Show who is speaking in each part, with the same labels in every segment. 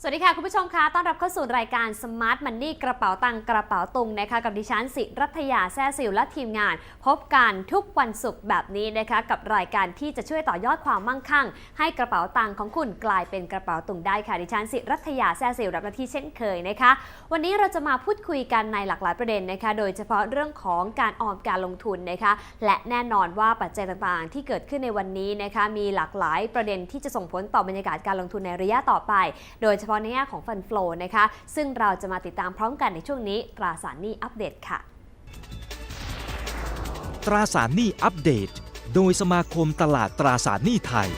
Speaker 1: สวัสดีค่ะ คุณผู้ชมคะต้อนรับเข้าสู่รายการ Smart Money กระเป๋าตังกระเป๋าตุงนะคะกับดิฉันสิรัตยาแซ่ซิลและทีมงาน พบกันทุกวันศุกร์แบบนี้นะคะกับรายการที่จะช่วยต่อยอดความมั่งคั่ง ให้กระเป๋าตังของคุณกลายเป็นกระเป๋าตุงได้ค่ะดิฉันสิรัตยาแซ่ซิลรับหน้าที่เช่นเคยนะคะ วันนี้เราจะมาพูดคุยกันในหลากหลายประเด็นนะคะโดยเฉพาะเรื่องของการออมการลงทุนนะคะและแน่นอนว่าปัจจัยต่างๆ ที่เกิดขึ้นในวันนี้นะคะมีหลากหลายประเด็นที่จะส่งผลต่อบรรยากาศการลงทุนในระยะต่อไป โดยเฉพาะในแง่ของฟันฟลูนะคะ ซึ่งเราจะมาติดตามพร้อมกันในช่วงนี้ตราสารหนี้อัปเดตค่ะ
Speaker 2: ตราสารหนี้อัปเดต โดยสมาคมตลาดตราสารหนี้ไทย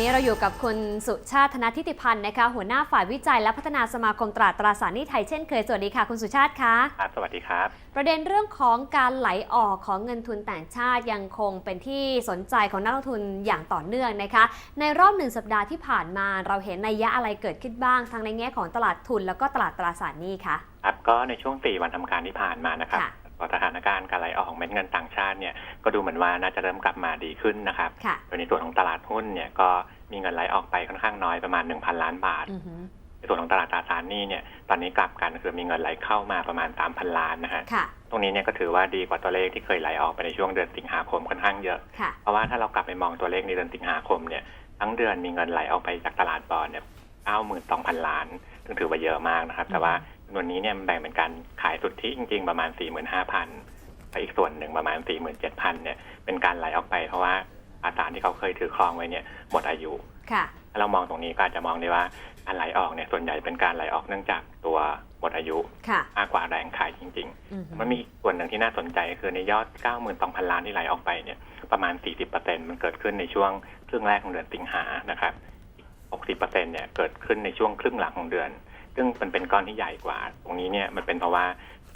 Speaker 1: นนี้เราอยู่กับคุณสุชาติธนทิติพันธ์นะคะหัวหน้าฝ่ายวิจัยและพัฒนาสมาคมตราตราสารหนี้ไทยเช่นเคย สวัสดีค่ะ คุณสุชาติคะ
Speaker 3: ครับสวัสดีครับ
Speaker 1: ประเด็นเรื่องของการไหลออกของเงินทุนต่างชาติยังคงเป็นที่สนใจของนักลงทุนอย่างต่อเนื่องนะคะ ในรอบหนึ่งสัปดาห์ที่ผ่านมาเราเห็นนัยยะอะไรเกิดขึ้นบ้างทั้งในแง่ของตลาดทุน แล้วก็ตลาดตราสารหนี้คะ
Speaker 3: ครับก็ในช่วง 4 วันทำการที่ผ่านมานะครับ
Speaker 1: ค่ะ
Speaker 3: สถานการณ์การไหลออกของเม็ดเงินต่างชาติเนี่ยก็ดูเหมือนว่าน่าจะเริ่มกลับมาดีขึ้นนะครับ
Speaker 1: ค่ะ
Speaker 3: โดยในส่วนของตลาดหุ้นเนี่ยก็มีเงินไหลออกไปค่อนข้างน้อยประมาณ 1,000 ล้านบาท
Speaker 1: อือหือ
Speaker 3: ในส่วนของตลาดตราสารหนี้เนี่ยตอนนี้กลับกันคือมีเงินไหลเข้ามาประมาณ 3,000 ล้านนะฮะ
Speaker 1: ค่ะ
Speaker 3: ตรงนี้เนี่ยก็ถือว่าดีกว่าตัวเลขที่เคยไหลออกไปในช่วงเดือนสิงหาคมค่อนข้างเยอะ
Speaker 1: ค่ะ
Speaker 3: เพราะว่าถ้าเรากลับไปมองตัวเลขในเดือนสิงหาคมเนี่ยทั้งเดือนมีเงินไหลออกไปจากตลาดบอลเนี่ย92,000 ล้านซึ่งถือว่าเยอะมากนะครับ แต่ว่าจำนวนนี้เนี่ยมันแบ่งเป็นการขายสุทธิจริง ๆ ประมาณ 45,000และอีกส่วนหนึ่งประมาณ 47,000เนี่ยเป็นการไหลออกไปเพราะว่าอาสารที่เขาเคยถือครองไว้เนี่ยหมดอายุ
Speaker 1: ค่ะ
Speaker 3: ถ้าเรามองตรงนี้ก็อาจจะมองได้ว่าการไหลออกเนี่ยส่วนใหญ่เป็นการไหลออกเนื่องจากตัวหมดอายุ
Speaker 1: ค่ะ
Speaker 3: มากกว่าแรงขายจริงๆ
Speaker 1: อือหือ
Speaker 3: มันมีส่วนหนึ่งที่น่าสนใจคือในยอด 92,000 ล้านที่ไหลออกไปเนี่ยประมาณ 40%มันเกิดขึ้นในช่วงครึ่งแรกของเดือนสิงหานะครับอีก60%เนี่ยเกิดขึ้นในช่วงครึ่งหลังของเดือน ซึ่งมันเป็นก้อนที่ใหญ่กว่า ตรงนี้เนี่ยมันเป็นเพราะว่า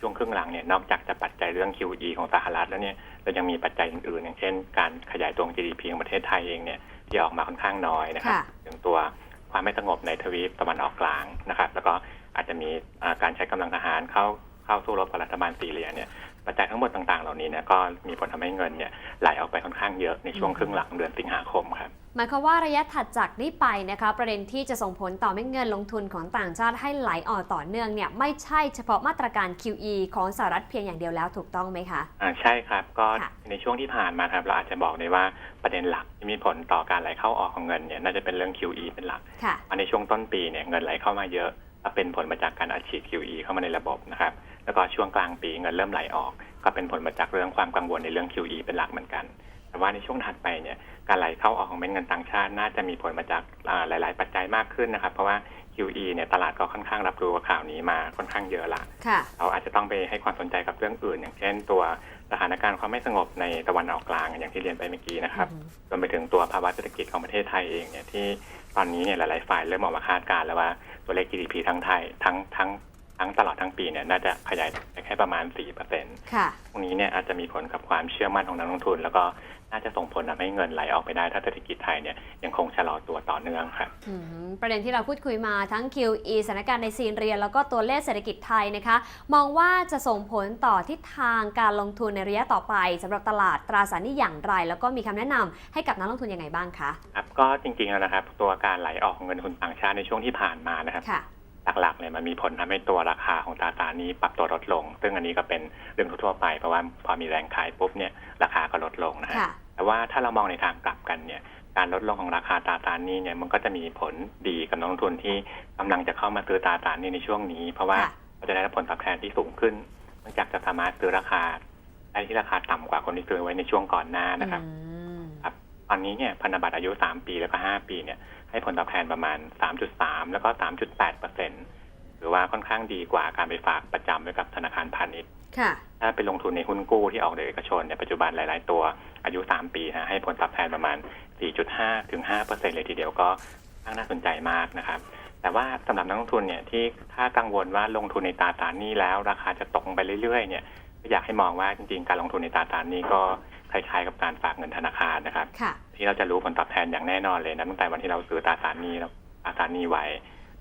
Speaker 3: ช่วงครึ่งหลังเนี่ยนอกจากจะปัจจัยเรื่อง QE ของสหรัฐแล้วเนี่ยเรายังมีปัจจัยอื่นๆอย่างเช่น การขยายตัวของ GDP ของประเทศไทยเองเนี่ยที่ออกมาค่อนข้างน้อยนะครับ
Speaker 1: ค่ะ
Speaker 3: ถึงตัวความไม่สงบในทวีปตะวันออกกลางนะครับ แล้วก็อาจจะมีอ่าการใช้กำลังทหารเข้าเข้าสู้รบกับรัฐบาลซีเรียเนี่ยปัจจัยทั้งหมดต่างๆ เหล่านี้เนี่ยก็มีผลทำให้เงินเนี่ยไหลออกไปค่อนข้างเยอะในช่วงครึ่งหลังเดือนสิงหาคมครับ
Speaker 1: หมายความว่าระยะถัดจากนี้ไปนะคะประเด็นที่จะส่งผลต่อเม็ดเงินลงทุนของต่างชาติให้ไหลออกต่อเนื่องเนี่ยไม่ใช่เฉพาะมาตรการ QE ของสหรัฐเพียงอย่างเดียวแล้วถูกต้องไหมคะ
Speaker 3: อ่าใช่ครับก็
Speaker 1: ค่ะ
Speaker 3: ในช่วงที่ผ่านมาครับเราอาจจะบอกได้ว่าประเด็นหลักที่มีผลต่อการไหลเข้าออกของเงินเนี่ยน่าจะเป็นเรื่อง QE เป็นหลัก
Speaker 1: ค่ะ
Speaker 3: มาในช่วงต้นปีเนี่ยเงินไหลเข้ามาเยอะก็เป็นผลมาจากการอัดฉีด QE เข้ามาในระบบนะครับแล้วก็ช่วงกลางปีเงินเริ่มไหลออก ก็เป็นผลมาจากเรื่องความกังวลในเรื่อง QE เป็นหลักเหมือนกัน แต่ว่าในช่วงถัดไปเนี่ยการไหลเข้าออกของเม็ดเงินต่างชาติน่าจะมีผลมาจากอ่าหลาย ๆ ปัจจัยมากขึ้นนะครับ เพราะว่า QE เนี่ยตลาดก็ค่อนข้างรับรู้กับข่าวนี้มาค่อนข้างเยอะละ
Speaker 1: ค่ะ
Speaker 3: เราอาจจะต้องไปให้ความสนใจกับเรื่องอื่น อย่างเช่น ตัวสถานการณ์ความไม่สงบในตะวันออกกลางอย่างที่เรียนไปเมื่อกี้นะครับ
Speaker 1: อือฮึ
Speaker 3: รวมไปถึงตัวภาวะเศรษฐกิจของประเทศไทยเองเนี่ยที่ตอนนี้เนี่ยหลาย ๆ ฝ่ายเริ่มออกมาคาดการณ์แล้วว่าตัวเลข GDP ทั้งไทยทั้งทั้งทั้งตลอดทั้งปีเนี่ยน่าจะขยายไปแค่ประมาณ4%ต
Speaker 1: ค่ะ
Speaker 3: รงนี้เนี่ยอาจจะมีผลกับความเชื่อมั่นของนักลงทุน แล้วก็ น่าจะส่งผลทำให้เงินไหลออกไปได้ ถ้าเศรษฐกิจไทยเนี่ยยังคงชะลอตัวต่อเนื่องครับ
Speaker 1: อืมประเด็นที่เราพูดคุยมาทั้ง QE สถานการณ์ในซีเรีย แล้วก็ตัวเลขเศรษฐกิจไทยนะคะ มองว่าจะส่งผลต่อทิศทางการลงทุนในระยะต่อไปสำหรับตลาดตราสารหนี้อย่างไร แล้วก็มีคำแนะนำให้กับนักลงทุนยังไงบ้างคะ
Speaker 3: ครับก็จริงๆแล้วนะครับ ตัวการไหลออกของเงินทุนต่างชาติในช่วงที่ผ่านมานะครับ
Speaker 1: ค่ะ
Speaker 3: หลักๆเนี่ยมันมีผลทำให้ตัวราคาของตราสารหนี้ปรับตัวลดลง ซึ่งอันนี้ก็เป็นเรื่องทั่วๆไปเพราะว่าพอมีแรงขายปุ๊บเนี่ยราคาก็ลดลงนะฮะ
Speaker 1: ค่ะ
Speaker 3: แต่ว่าถ้าเรามองในทางกลับกันเนี่ยการลดลงของราคาตราสารหนี้เนี่ยมันก็จะมีผลดีกับนักลงทุนที่กำลังจะเข้ามาซื้อตราสารหนี้ในช่วงนี้ เพราะว่า
Speaker 1: ค่ะ
Speaker 3: เขาจะได้รับผลตอบแทนที่สูงขึ้นเนื่องจากจะสามารถซื้อราคาได้ที่ราคาต่ำกว่าคนที่ซื้อไว้ในช่วงก่อนหน้านะครับ
Speaker 1: อืม
Speaker 3: ตอนนี้เนี่ยพันธบัตรอายุ3ปีแล้วก็5ปีเนี่ยให้ผลตอบแทนประมาณ3.3แล้วก็3.8เปอร์เซ็นต์หรือว่าค่อนข้างดีกว่าการไปฝากประจำไว้กับธนาคารพาณิชย์
Speaker 1: ค่ะ
Speaker 3: ถ้าไปลงทุนในหุ้นกู้ที่ออกโดยเอกชนเนี่ยปัจจุบันหลาย ๆ ตัวอายุ 3 ปีนะให้ผลตอบแทนประมาณ 4.5 ถึง5เปอร์เซ็นต์เลยทีเดียวก็ค่อนข้างน่าสนใจมากนะครับ แต่ว่าสำหรับนักลงทุนเนี่ยที่ถ้ากังวลว่าลงทุนในตราสารหนี้แล้ว ราคาจะตกลงไปเรื่อย ๆ เนี่ยก็อยากให้มองว่าจริง ๆ การลงทุนในตราสารหนี้ก็คล้ายๆกับการฝากเงินธนาคารนะครับ
Speaker 1: ค่ะ
Speaker 3: ที่เราจะรู้ผลตอบแทนอย่างแน่นอนเลยนะตั้งแต่วันที่เราซื้อตราสารหนี้แล้วตราสารหนี้ไว้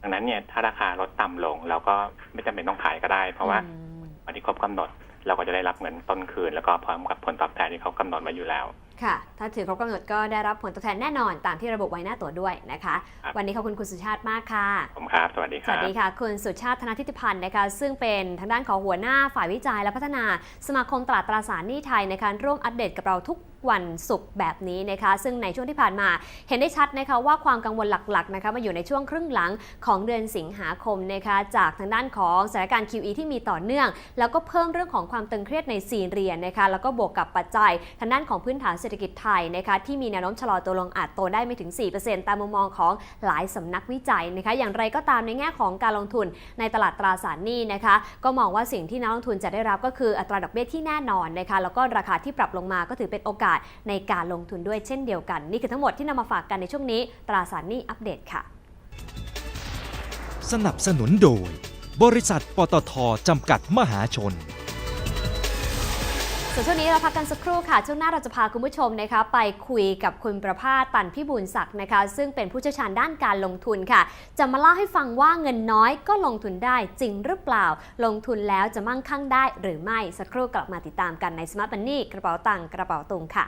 Speaker 3: ดังนั้นเนี่ยถ้าราคาลดต่ำลง เราก็ไม่จำเป็นต้องขายก็ได้ เพราะว่า
Speaker 1: อืม
Speaker 3: วันที่ครบกำหนด เราก็จะได้รับเงินต้นคืน แล้วก็พร้อมกับผลตอบแทนที่เขากำหนดไว้อยู่แล้ว
Speaker 1: ค่ะ ถ้าถือครบกำหนดก็ได้รับผลตอบแทนแน่นอนตามที่ระบุไว้หน้าตั๋วด้วยนะคะ
Speaker 3: ครับ
Speaker 1: วันนี้ขอบคุณคุณสุชาติมากค่ะ
Speaker 3: ผมครับ สวัสดีค
Speaker 1: ส
Speaker 3: รับ
Speaker 1: วัสดีค่ะ คุณสุชาติธนาทิติพันธ์นะคะ ซึ่งเป็นทางด้านของหัวหน้าฝ่ายวิจัยและพัฒนา สมาคมตลาดตราสารหนี้ไทยในการร่วมอัปเดตกับเราทุก วันศุกร์แบบนี้นะคะ ซึ่งในช่วงที่ผ่านมาเห็นได้ชัดนะคะว่าความกังวลหลักๆนะคะมาอยู่ในช่วงครึ่งหลังของเดือนสิงหาคมนะคะจากทางด้านของสถานการณ์ QE ที่มีต่อเนื่อง แล้วก็เพิ่มเรื่องของความตึงเครียดในซีเรียนะคะแล้วก็บวกกับปัจจัยทางด้านของพื้นฐานเศรษฐกิจไทยนะคะที่มีแนวโน้มชะลอตัวลงอาจโตได้ไม่ถึง 4%ตามมุมมองของหลายสำนักวิจัยนะคะอย่างไรก็ตามในแง่ของการลงทุนในตลาดตราสารหนี้นะคะก็มองว่าสิ่งที่นักลงทุนจะได้รับก็คืออัตราดอกเบี้ยที่แน่นอนนะคะแล้วก็ราคาที่ปรับลงมาก็ถือเป็นโอกาสในการลงทุนด้วยเช่นเดียวกัน นี่คือทั้งหมดที่นำมาฝากกันในช่วงนี้ ตราสารหนี้อัปเดตค่ะ
Speaker 2: สนับสนุนโดย บริษัทปตทจำกัดมหาชน
Speaker 1: ส่วนช่วงนี้เราพักกันสักครู่ค่ะ ช่วงหน้าเราจะพาคุณผู้ชมนะคะ ไปคุยกับคุณประภาสตันพิบูลศักดิ์นะคะ ซึ่งเป็นผู้เชี่ยวชาญด้านการลงทุนค่ะ จะมาเล่าให้ฟังว่าเงินน้อยก็ลงทุนได้จริงหรือเปล่า ลงทุนแล้วจะมั่งคั่งได้หรือไม่สักครู่กลับมาติดตามกันใน Smart Money กระเป๋าตังค์กระเป๋าตุงค่ะ